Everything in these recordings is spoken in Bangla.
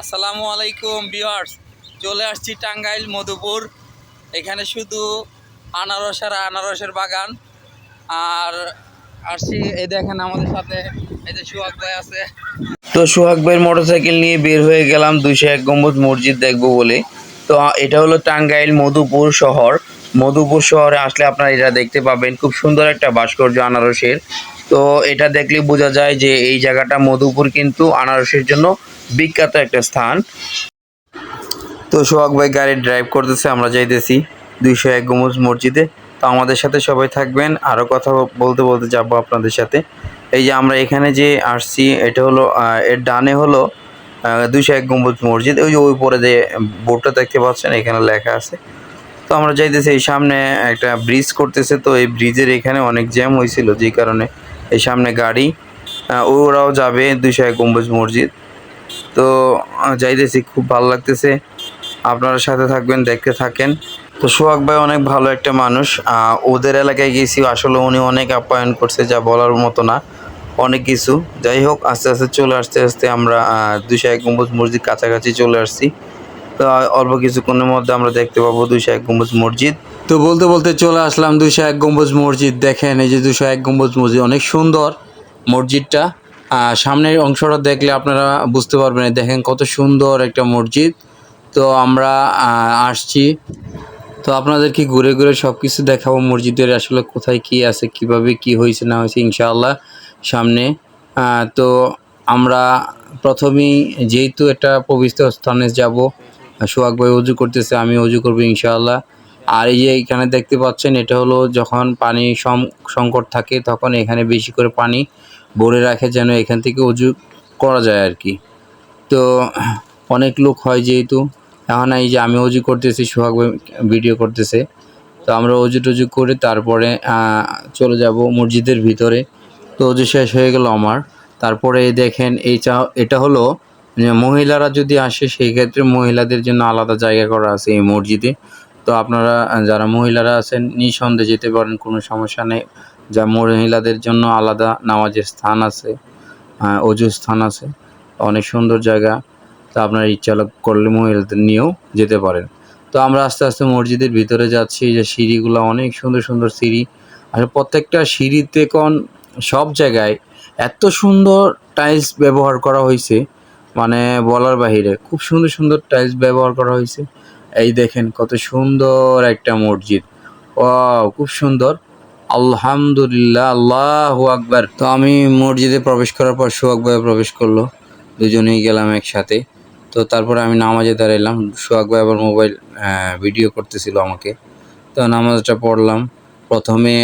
আসসালামু আলাইকুম বিয়ার্স চলে আসছি টাঙ্গাইল, মধুপুর। এখানে শুধু আনারস আর আনারসের বাগান। আর আসছি, এই দেখেন আমাদের সাথে, এই যে সুহাগ ভাই আছে। তো সোহাগ ভাইয়ের মোটরসাইকেল নিয়ে বের হয়ে গেলাম দুইশো এক গম্বুজ মসজিদ দেখব বলে। তো এটা হলো টাঙ্গাইল, মধুপুর শহর। মধুপুর শহরে আসলে আপনারা এটা দেখতে পাবেন। খুব সুন্দর একটা ভাস্কর্য আনারসের। তো এটা দেখলে বোঝা যায় যে এই জায়গাটা মধুপুর কিন্তু আনারসের জন্য বিখ্যাত একটা স্থান। তো সোহাগ ভাই গাড়ি ড্রাইভ করতেছে, আমরা যাইতেছি দুইশো এক গম্বুজ মসজিদে। তো আমাদের সাথে সবাই থাকবেন আরও কথা বলতে বলতে যাব আপনাদের সাথে। এই যে আমরা এখানে যে আসছি, এটা হলো এর ডানে হলো দুইশো এক গম্বুজ মসজিদ। ওই যে ওই পরে যে বোর্ডটা দেখতে পাচ্ছেন, এখানে লেখা আছে। তো আমরা যাইতেছি, এই সামনে একটা ব্রিজ করতেছে। তো এই ব্রিজের এখানে অনেক জ্যাম হয়েছিল যে কারণে এই সামনে গাড়ি। ওরাও যাবে দুইশো এক গম্বুজ মসজিদ। তো যাইতেছি, খুব ভালো লাগতেছে। আপনারা সাথে থাকবেন, দেখতে থাকেন। তো সোহাগ ভাই অনেক ভালো একটা মানুষ। ওদের এলাকায় গেছি, আসলে উনি অনেক আপ্যায়ন করছে, যা বলার মতো না। অনেক কিছু। যাই হোক, আস্তে আস্তে চলে আসতে আসতে আমরা দুইশো এক গম্বুজ মসজিদ কাছাকাছি চলে আসছি। তো অল্প কিছুক্ষণের মধ্যে আমরা দেখতে পাবো দুইশো এক গম্বুজ মসজিদ। তো বলতে বলতে চলে আসলাম দুশো এক গম্বুজ মসজিদ। দেখেন এই যে দুশো এক গম্বুজ মসজিদ, অনেক সুন্দর মসজিদটা। সামনের অংশটা দেখলে আপনারা বুঝতে পারবেন দেখেন কত সুন্দর একটা মসজিদ। তো আমরা আসছি। তো আপনাদেরকে ঘুরে ঘুরে সব কিছু দেখাবো মসজিদের আসলে কোথায় কি আছে, কীভাবে কি হয়েছে, না হয়েছে, ইনশাআল্লাহ সামনে। তো আমরা প্রথমেই যেহেতু একটা পবিত্র স্থানে যাব, সোহাগ ভাই অজু করতেছে, আমি অজু করব ইনশাআল্লাহ। আর এই যে এখানে দেখতে পাচ্ছেন, এটা হলো যখন পানি সংকট থাকে তখন এখানে বেশি করে পানি ভরে রাখে যেন এখান থেকে অজু করা যায় আর কি। তো অনেক লোক হয় যেহেতু, এখন এই যে আমি অজু করতেছি, সোহাগ ভিডিও করতেছে, তো আমরা অজু টজু করে তারপরে চলে যাব মসজিদের ভিতরে। তো অজু শেষ হয়ে গেল আমার। তারপরে দেখেন এই চা এটা হলো মহিলারা যদি আসে, সেই ক্ষেত্রে মহিলাদের জন্য আলাদা জায়গা করা আছে এই মসজিদে। তো আপনারা যারা মহিলারা আছেন, নিঃসন্দেহে যেতে পারেন, কোনো সমস্যা নেই। যা মহিলাদের জন্য আলাদা নামাজের স্থান আছে অজু স্থান আছে, অনেক সুন্দর জায়গা। তো আপনারা ইচ্ছা করলে মহিলাদের নিয়েও যেতে পারেন। তো আমরা আস্তে আস্তে মসজিদের ভিতরে যাচ্ছি, যে সিঁড়িগুলো অনেক সুন্দর সুন্দর সিঁড়ি। আর প্রত্যেকটা সিঁড়িতে কোন, সব জায়গায় এত সুন্দর টাইলস ব্যবহার করা হয়েছে মানে বলার বাহিরে। খুব সুন্দর সুন্দর টাইলস ব্যবহার করা হয়েছে এই দেখেন কত সুন্দর একটা মসজিদ। ও খুব সুন্দর। আলহামদুলিল্লাহ, আল্লাহু আকবার। তো আমি মসজিদে প্রবেশ করার পর সোহাগ প্রবেশ করল। দুজনেই গেলাম একসাথে। তো তারপরে আমি নামাজে দাঁড়াইলাম। সোহাগ ভাই আবার মোবাইল ভিডিও করতেছিল আমাকে। তো নামাজটা পড়লাম। প্রথমে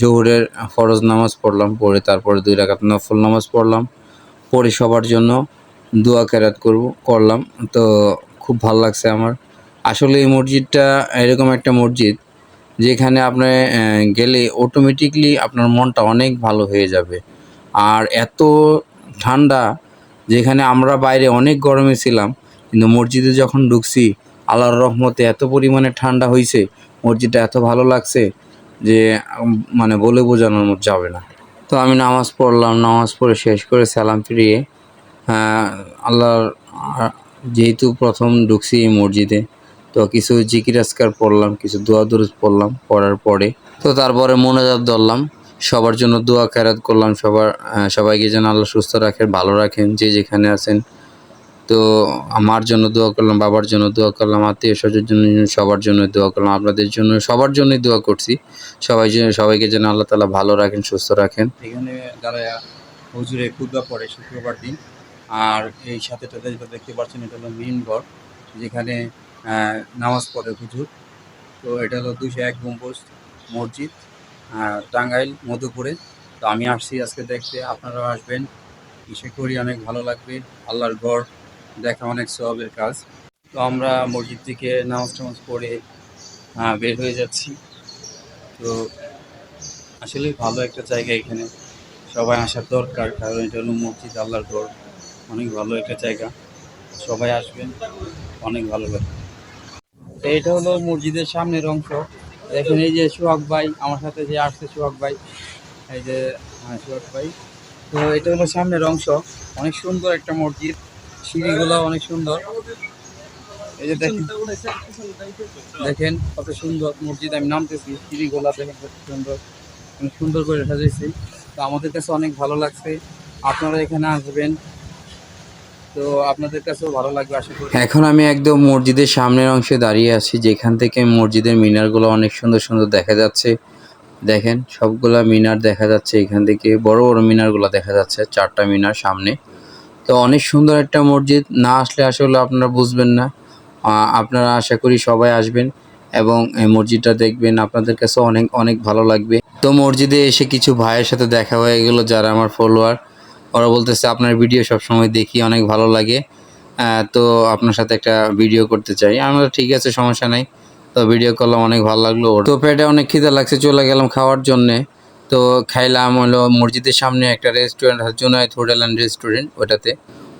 জোহরের ফরজ নামাজ পড়লাম। পড়ে তারপরে দুই রাকাত নফল নামাজ পড়লাম। পড়ে সবার জন্য দোয়া কেরাত করব, করলাম। তো খুব ভালো লাগছে আমার। আসলে এই মসজিদটা এরকম একটা মসজিদ যেখানে আপনি গেলে অটোমেটিকলি আপনার মনটা অনেক ভালো হয়ে যাবে। আর এত ঠান্ডা যেখানে আমরা বাইরে অনেক গরমে ছিলাম, কিন্তু মসজিদে যখন ঢুকছি, আল্লাহর রহমতে এত পরিমাণে ঠান্ডা হয়েছে মসজিদটা এত ভালো লাগছে যে মানে বলে বোঝানোর মতো যাবে না। তো আমি নামাজ পড়লাম, নামাজ পড়ে শেষ করে সালাম ফিরিয়ে আল্লাহর যেহেতু প্রথম ঢুকছি এই মসজিদে, তো কিছু জিকির আজকার পড়লাম, কিছু দোয়া দুরুজ পড়লাম, পড়ার পরে তো তারপরে মোনাজাত ধরলাম। সবার জন্য দোয়া খেরাত করলাম, সবার সবাইকে যেন আল্লাহ সুস্থ রাখেন, ভালো রাখেন, যে যেখানে আছেন। তো আমার জন্য দোয়া করলাম, বাবার জন্য দোয়া করলাম, আত্মীয় স্বজনের জন্য সবার জন্য দোয়া করলাম, আপনাদের জন্য সবার জন্যই দোয়া করছি। সবাই সবাইকে যেন আল্লাহ তালা ভালো রাখেন, সুস্থ রাখেন। এখানে যারা হুজুরে খুদবা পড়ে শুক্রবার দিন আর এই সাথে সাথে যেটা দেখতে পাচ্ছেন, এটা হলো মেইন ঘর, যেখানে নামাজ পড়ে হুজুর। তো এটা হলো দুশো এক গম্বুজ মসজিদ টাঙ্গাইল, মধুপুরে। তো আমি আসছি আজকে দেখতে, আপনারাও আসবেন। ইসে করি অনেক ভালো লাগবে। আল্লাহর ঘর, দেখা অনেক সবের কাজ। তো আমরা মসজিদ থেকে নামাজ টামাজ পড়ে বের হয়ে যাচ্ছি। তো আসলে ভালো একটা জায়গা এখানে। সবাই আসার দরকার, কারণ এটা হলো মসজিদ, আল্লাহর ঘর। অনেক ভালো একটা জায়গা। সবাই আসবেন, অনেক ভালো লাগবে। তো এটা হলো মসজিদের সামনের অংশ। দেখেন এই যে সোহাগ ভাই, আমার সাথে যে আসছে সোহাগ ভাই, এই যে হ্যাঁ সোহাগ ভাই। তো এটা হলো সামনের অংশ। অনেক সুন্দর একটা মসজিদ। সিঁড়িগুলো অনেক সুন্দর। এই যে দেখেন দেখেন কত সুন্দর মসজিদ। আমি নামতেছি, সিঁড়িগুলো দেখেন কত সুন্দর। অনেক সুন্দর করে সাজাইছে। তো আমাদের কাছে অনেক ভালো লাগছে। আপনারা এখানে আসবেন তো আপনাদের কাছেও ভালো লাগবে, আশা করি। এখন আমি একদম মসজিদের সামনের অংশে দাঁড়িয়ে আছি, যেখান থেকে মসজিদের মিনারগুলো অনেক সুন্দর সুন্দর দেখা যাচ্ছে। দেখেন, সবগুলা মিনার দেখা যাচ্ছে এখান থেকে, বড় বড় মিনারগুলো দেখা যাচ্ছে, চারটা মিনার সামনে। তো অনেক সুন্দর একটা মসজিদ, না আসলে আসলে আপনারা বুঝবেন না আপনারা আশা করি সবাই আসবেন এবং মসজিদটা দেখবেন, আপনাদের কাছে অনেক অনেক ভালো লাগবে। তো মসজিদে এসে কিছু ভাইয়ের সাথে দেখা হয়ে গেল, যারা আমার ফলোয়ার ওরা বলতেছে, আপনার ভিডিও সবসময় দেখি, অনেক ভালো লাগে। তো আপনার সাথে একটা ভিডিও করতে চাই। আমরা ঠিক আছে, সমস্যা নাই। তো ভিডিও করলাম, অনেক ভালো লাগল ওর। তো পেটে অনেক খিদে লাগছে, চলে গেলাম খাওয়ার জন্যে। তো খাইলাম হলো মসজিদের সামনে একটা restaurant Junaid hotel and restaurant ওটাতে।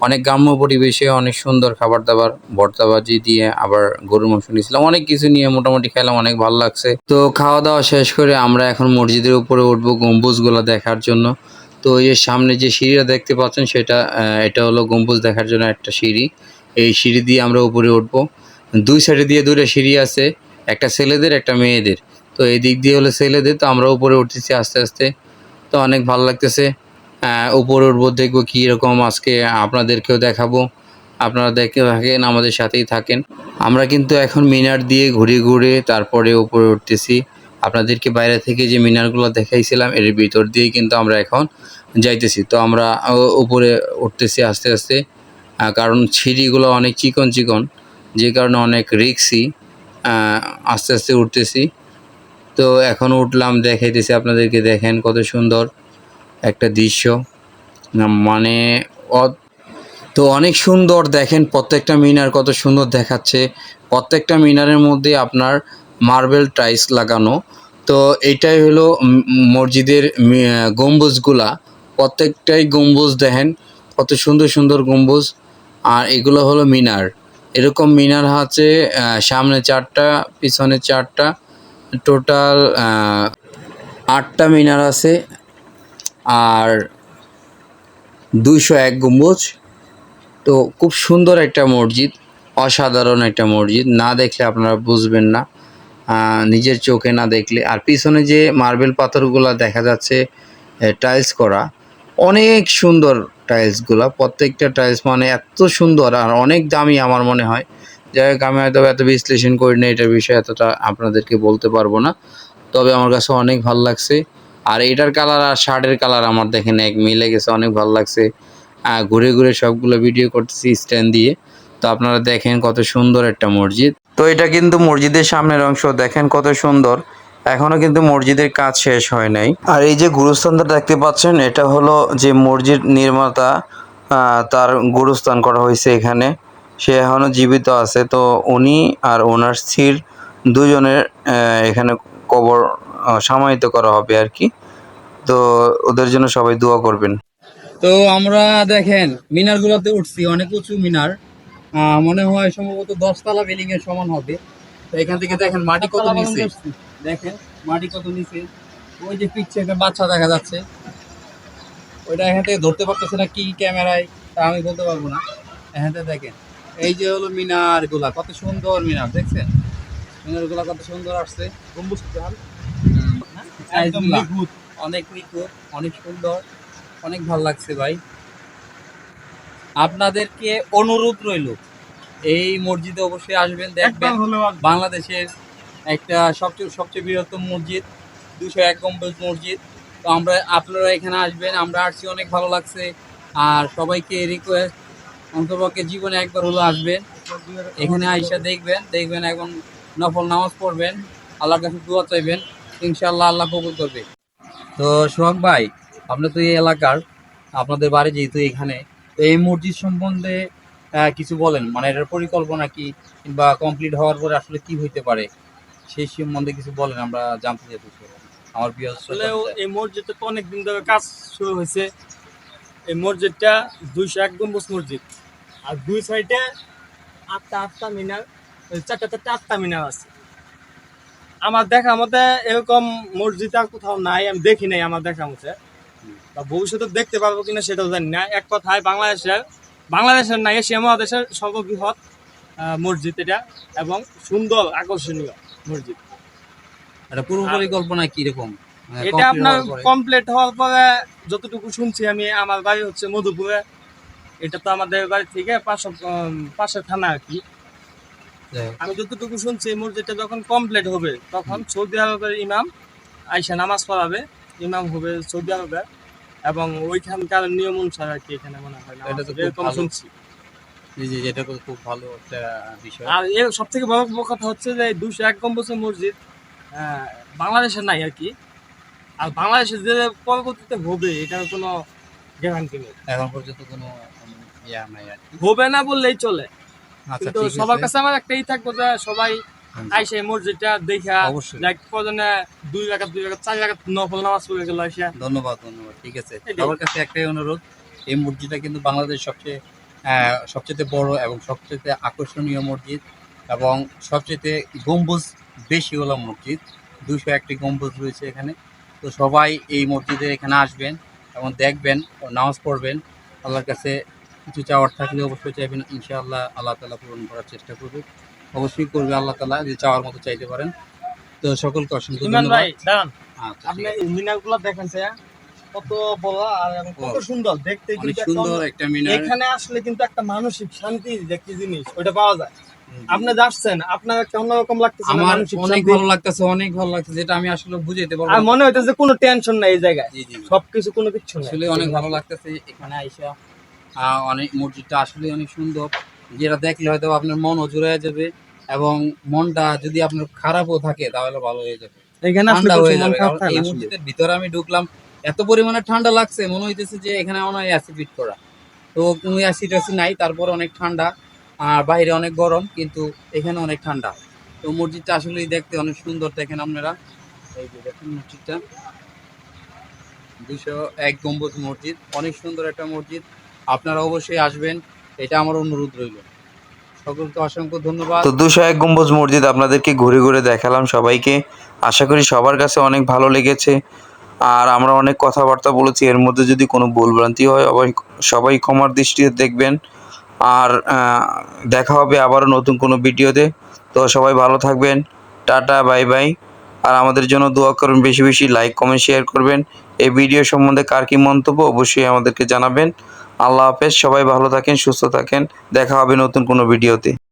অনেক গ্রাম্য পরিবেশে অনেক সুন্দর খাবার দাবার ভর্তাবাজি দিয়ে আবার গরুর মাংস নিয়েছিলাম। অনেক কিছু নিয়ে মোটামুটি খাইলাম, অনেক ভালো লাগছে। তো খাওয়া দাওয়া শেষ করে আমরা এখন মসজিদের উপরে উঠবো গম্বুজগুলো দেখার জন্য। তো এই যে সামনে যে সিঁড়িটা দেখতে পাচ্ছেন, সেটা এটা হলো গম্বুজ দেখার জন্য একটা সিঁড়ি। এই সিঁড়ি দিয়ে আমরা উপরে উঠবো। দুই সাইডে দিয়ে দুটো সিঁড়ি আছে, একটা ছেলেদের, একটা মেয়েদের। তো এই দিক দিয়ে হলো ছেলেদের, তো আমরা উপরে উঠতেছি আস্তে আস্তে। তো অনেক ভালো লাগতেছে। উপরে উঠবো, দেখব কীরকম আজকে আপনাদেরকেও দেখাবো। আপনারা দেখতে থাকেন, আমাদের সাথেই থাকেন। আমরা কিন্তু এখন মিনার দিয়ে ঘুরে ঘুরে তারপরে উপরে উঠতেছি। আপনাদেরকে বাইরে থেকে যে মিনারগুলো দেখাইছিলাম, এর ভিতর দিয়ে কিন্তু আমরা এখন যাইতেছি। তো আমরা উপরে উঠতেছি আস্তে আস্তে। কারণ সিঁড়িগুলো অনেক চিকন চিকন, যে কারণে অনেক রিক্সি আস্তে আস্তে উঠতেছি। তো এখন উঠলাম, দেখাইতেছি আপনাদেরকে, দেখেন কত সুন্দর একটা দৃশ্য। মানে তো অনেক সুন্দর, দেখেন প্রত্যেকটা মিনার কত সুন্দর দেখাচ্ছে। প্রত্যেকটা মিনারের মধ্যে আপনার মার্বেল টাইলস লাগানো। তো এটাই হলো মসজিদের গম্বুজগুলা। প্রত্যেকটাই গম্বুজ দেখেন, কত সুন্দর সুন্দর গম্বুজ। আর এগুলো হলো মিনার। এরকম মিনার আছে সামনে চারটা, পিছনে চারটা। টোটাল আটটা মিনার আছে। আর দুইশো এক গম্বুজ। তো খুব সুন্দর একটা মসজিদ, অসাধারণ একটা মসজিদ। না দেখলে আপনারা বুঝবেন না। নিজের চোখে না দেখলে। আর পিছনে যে মার্বেল পাথরগুলো দেখা যাচ্ছে টাইলস করা, অনেক সুন্দর টাইলসগুলো প্রত্যেকটা টাইলস মানে এত সুন্দর আর অনেক দামি আমার মনে হয়। যাই হোক, আমি হয়তো এত বিশ্লেষণ করি না, এটার বিষয়ে এতটা আপনাদেরকে বলতে পারব না। তবে আমার কাছে অনেক ভালো লাগছে। আর এটার কালার আর শার্টের কালার আমার দেখেন এক মিলে গেছে, অনেক ভালো লাগছে। ঘুরে ঘুরে সবগুলো ভিডিও করতেছি স্ট্যান্ড দিয়ে। তো আপনারা দেখেন কত সুন্দর একটা মসজিদ। তো এটা কিন্তু মসজিদের সামনের অংশ, দেখেন কত সুন্দর। এখনও কিন্তু মসজিদের কাজ শেষ হয় নাই। আর এই যে গুরুস্থানটা দেখতে পাচ্ছেন, এটা হলো যে মসজিদ নির্মাতা তার গুরুস্থান করা হয়েছে এখানে। সে এখনও জীবিত আছে, তো উনি আর ওনার স্ত্রীর দুজনের এখানে কবর সমাহিত করা হবে আর কি। তো ওদের জন্য সবাই দোয়া করবেন। তো আমরা দেখেন মিনার গুলোতে উঠছি, অনেক উঁচু মিনার। মনে হয় সম্ভবত দশতলা বিল্ডিং এর সমান হবে। তো এখান থেকে দেখেন মাটি কত নিচে। দেখেন মাটি কত নিচে। ওই যে পিচ্ছে একটা বাচ্চা দেখা যাচ্ছে। ওইটা এখান থেকে ধরতে পারতেছে না কি ক্যামেরায় তা আমি বলতে পারব না। এখান থেকে দেখেন এই যে হলো মিনারগুলা কত সুন্দর মিনার দেখছেন? মিনারগুলা কত সুন্দর আসছে। অনেক নিখুঁত অনেক সুন্দর অনেক ভালো লাগছে ভাই। আপনাদেরকে অনুরোধ রইল এই মসজিদে অবশ্যই আসবেন দেখবেন। বাংলাদেশের একটা সবচেয়ে সবচেয়ে বৃহত্তম মসজিদ দুশো এক গম্বুজ মসজিদ। তো আমরা আপনারা এখানে আসবেন আমরা আসছি অনেক ভালো লাগছে। আর সবাইকে রিকোয়েস্ট অন্তপক্ষে জীবনে একবার হলো আসবেন। এখানে আইসা দেখবেন দেখবেন এখন নফল নামাজ পড়বেন। আল্লাহর কাছে দোয়া চাইবেন ইনশাআল্লাহ আল্লাহ কবুল করবে। তো সোহাগ ভাই আপনি তো এই এলাকার আপনাদের বাড়ি যেহেতু এখানে এই মসজিদ সম্বন্ধে কিছু বলেন? মানে এটার পরিকল্পনা কি? কিংবা কমপ্লিট হওয়ার পরে আসলে কি হইতে পারে? সেই সম্বন্ধে কিছু বলেন আমরা জানতে চাইছি আমার প্রিয় আসলে এই মসজিদটা তো অনেক দিন ধরে কাজ শুরু হয়েছে। এই মসজিদটা দুইশো এক গম্বুজ মসজিদ। আর দুই সাইডে আটটা আটটা মিনার চারটা চারটা আটটা মিনার আছে। আমার দেখা মতে এরকম মসজিদ আর কোথাও নাই আমি দেখি নাই আমার দেখা মতে। বা ভবিষ্যতে দেখতে পারব কিনা সেটাও জানি না। এক কথায় বাংলাদেশের বাংলাদেশের না এশিয়া মহাদেশের সর্ববৃহৎ মসজিদ এটা এবং সুন্দর আকর্ষণীয় মসজিদ। এটা পূর্ব পরিকল্পনা কীরকম? মানে এটা আপনার? কমপ্লিট হওয়ার পরে যতটুকু শুনছি আমি আমার বাড়ি হচ্ছে মধুপুরে। এটা তো আমাদের বাড়ি থেকে পাঁচশো উম, পাশের থানা আর কি। আমি যতটুকু শুনছি এই মসজিদটা যখন কমপ্লিট হবে তখন সৌদি আরবের ইমাম আইসা নামাজ পড়াবে। ইমাম হবে সৌদি আরবের এবং ওইখানকার নিয়ম অনুসারে আর কি এখানে মনে হয় এটা তো খুব এরকম ভালো। শুনছি। জি জি যেটা তো খুব ভালো একটা বিষয়। আর এর সব থেকে বড় কথা হচ্ছে যে দুশো এক গম্বুজের মসজিদ আহ, বাংলাদেশের নাই আর কি। আর বাংলাদেশে যে পরবর্তীতে হবে এটার কোনো গ্যারান্টি নেই। এখন পর্যন্ত কোনো উম, ইয়া নাই আর কি। হবে না বললেই চলে। আচ্ছা কিন্তু ঠিক সবার আছে কাছে আমার একটাই থাকব যে সবাই আইসে মসজিদটা দেখা অবশ্যই। লাইক দুই রাখাত দুই রাখাত চার রাখাত নফল নামাজ পড়ে গেল আইসা। ধন্যবাদ ধন্যবাদ ঠিক আছে। সবার কাছে একটাই অনুরোধ এই মসজিদটা কিন্তু বাংলাদেশ সবচেয়ে সবচেয়ে বড় এবং সবচেয়ে আকর্ষণীয় মসজিদ এবং সবচেয়ে গম্বুজ বেশি হলো মসজিদ। দুশো একটি গম্বুজ রয়েছে এখানে। তো সবাই এই মসজিদে এখানে আসবেন এবং দেখবেন ও নামাজ পড়বেন। আল্লাহর কাছে কিছু চাওয়ার থাকলে অবশ্যই চাইবেন। ইনশাআল্লাহ আল্লাহ তালা পূরণ করার চেষ্টা করবে। অবশ্যই করবে আল্লাহ তালা যে চাওয়ার মতো চাইতে পারেন। তো সকলকে অসংখ্য ধন্যবাদ। আচ্ছা, আপনি ঠিক আছে। এই মিনারগুলো দেখেন কত বড় আর কত সুন্দর দেখতে অনেক সুন্দর একটা মিনার। এখানে আসলে কিন্তু একটা মানসিক শান্তি যে জিনিস ওটা পাওয়া যায়। আপনি যাচ্ছেন আপনার একটা অন্যরকম লাগতেছে আমার অনেক ভালো লাগতেছে অনেক ভালো লাগতেছে যেটা আমি আসলে বুঝাইতে পারব আর না। মনে হইতেছে কোনো টেনশন নাই এই জায়গায়। সবকিছু কোনো কিছু নাই। আসলে অনেক ভালো লাগতেছে। এখানে আইসা আহ, অনেক মসজিদটা আসলে অনেক সুন্দর। যেটা দেখলে হয়তো আপনার মন জুড়ে যাবে এবং মনটা যদি আপনার খারাপও থাকে তাহলে ভালো হয়ে যাবে। ঠান্ডা হয়ে যাবে এই মসজিদের ভিতরে আমি ঢুকলাম এত পরিমাণে ঠান্ডা লাগছে মনে হইতেছে যে এখানে মনে হয় অ্যাসিড ফিট করা। তো কোনো অ্যাসিড অ্যাসিড নাই তারপরে অনেক ঠান্ডা আর বাইরে অনেক গরম কিন্তু এখানে অনেক ঠান্ডা। তো মসজিদটা আসলেই দেখতে অনেক সুন্দর দেখেন আপনারা। এই যে দেখেন মসজিদটা। দুশো এক গম্বুজ মসজিদ অনেক সুন্দর একটা মসজিদ। আপনারা অবশ্যই আসবেন এটা আমার অনুরোধ রইল। সকলকে অসংখ্য ধন্যবাদ। তো দুশো এক গম্বুজ মসজিদ আপনাদেরকে ঘুরে ঘুরে দেখালাম সবাইকে। আশা করি সবার কাছে অনেক ভালো লেগেছে। আর আমরা অনেক কথাবার্তা বলেছি, এর মধ্যে যদি কোনো ভুলভ্রান্তি হয়, অবশ্যই সবাই ক্ষমার দৃষ্টিতে দেখবেন। আর দেখা হবে আবারও নতুন কোনো ভিডিওতে। তো সবাই ভালো থাকবেন। Tata, bye bye. আর আমাদের জন্য দোয়া করুন বেশি বেশি লাইক, কমেন্ট, শেয়ার করবেন। এই ভিডিও সম্বন্ধে কার কী মন্তব্য অবশ্যই আমাদেরকে জানাবেন। আল্লাহ হাফেজ সবাই ভালো থাকেন সুস্থ থাকেন। দেখা হবে নতুন কোনো ভিডিওতে।